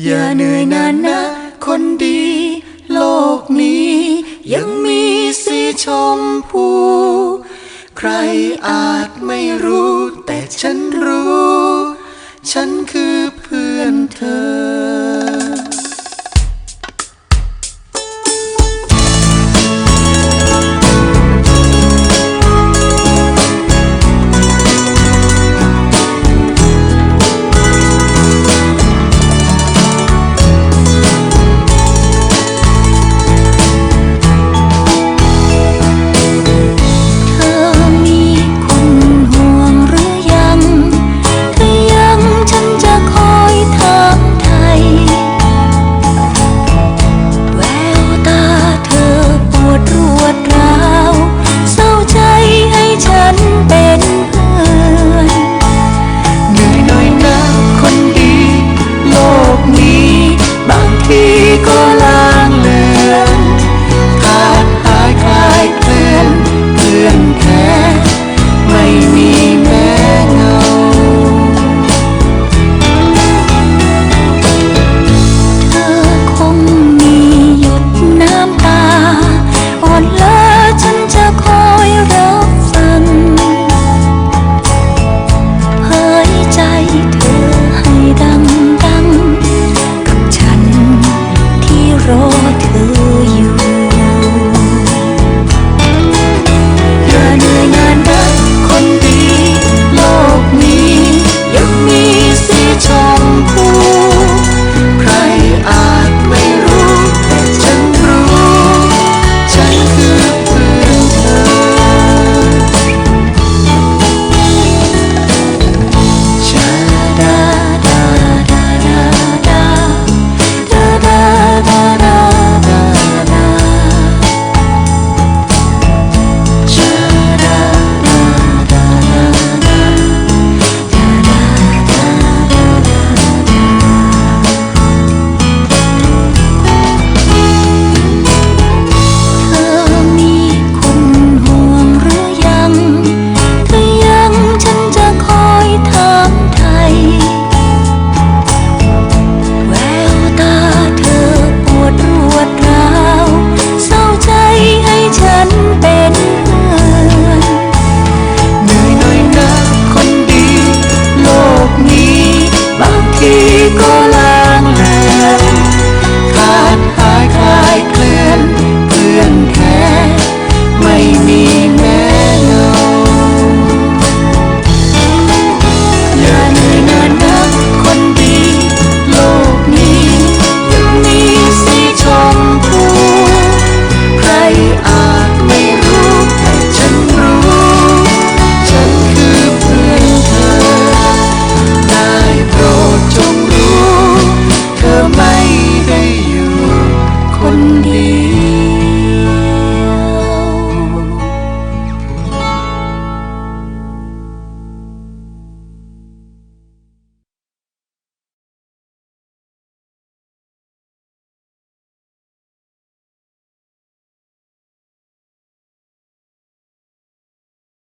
อย่าเหนื่อยนานนะ คนดี โลกนี้ ยังมีสีชมพู ใครอาจไม่รู้ แต่ฉันรู้ ฉันคือเพื่อนเธอ